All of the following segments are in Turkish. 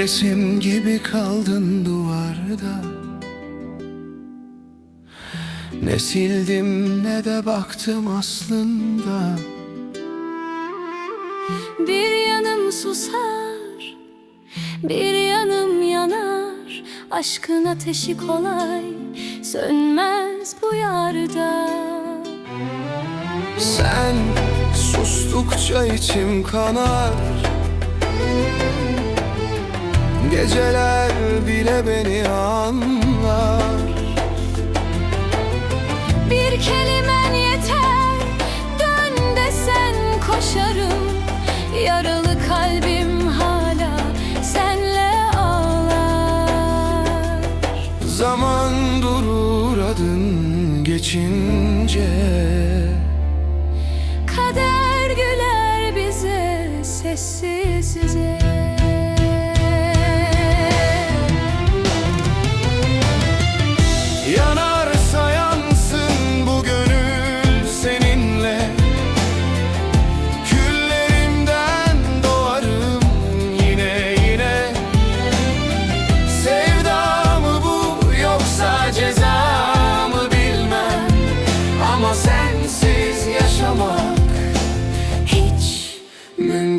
resim gibi kaldın duvarda. Ne sildim ne de baktım aslında. Bir yanım susar, bir yanım yanar. Aşkın ateşi kolay, sönmez bu yarda. Sen sustukça içim kanar Geceler bile beni anlar. Bir kelimen yeter, dön desen koşarım. Yaralı kalbim hala senle ağlar. Zaman durur adın geçince. Kader güler bize sessizce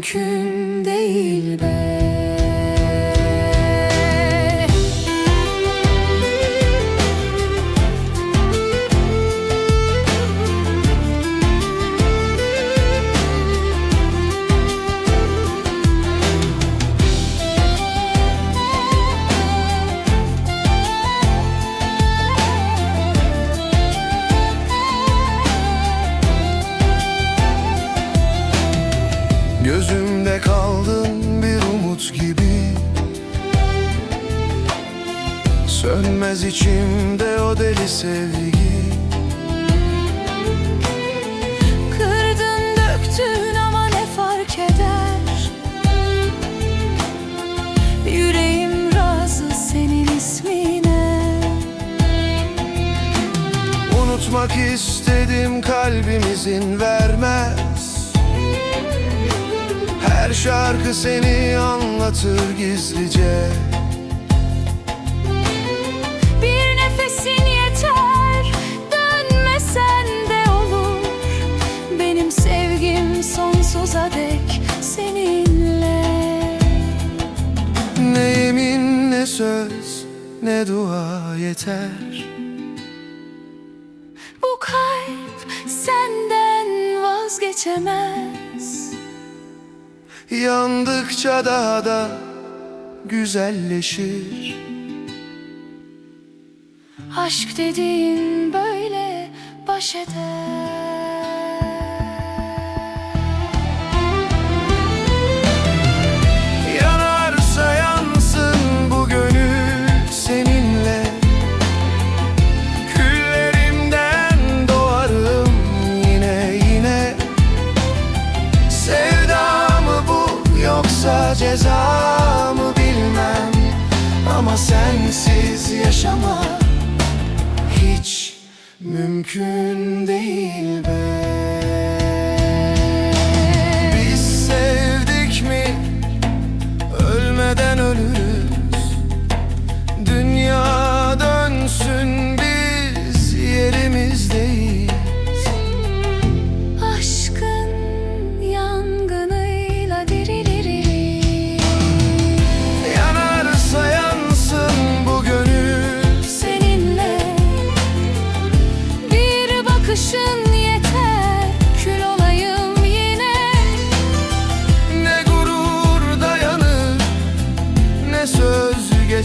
mümkün değil be Gözümde kaldın bir umut gibi. Sönmez içimde o deli sevgi. Kırdın döktün ama ne fark eder? Yüreğim razı senin ismine. Unutmak istedim kalbimizin vermez Her şarkı seni anlatır gizlice. Bir nefesin yeter Dönmesen de olur. Benim sevgim sonsuza dek seninle. Ne yemin ne söz ne dua yeter. Bu kalp senden vazgeçemez Yandıkça daha da güzelleşir. Aşk dediğin böyle baş eder yoksa ceza mı bilmem. Ama sensiz yaşamak hiç mümkün değil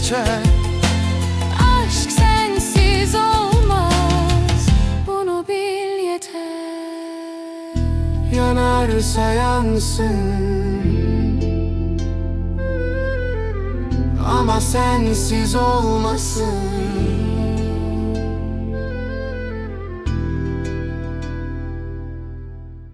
geçer. Aşk sensiz olmaz. Bunu bil yeter. Yanarsa yansın. Ama sensiz olmasın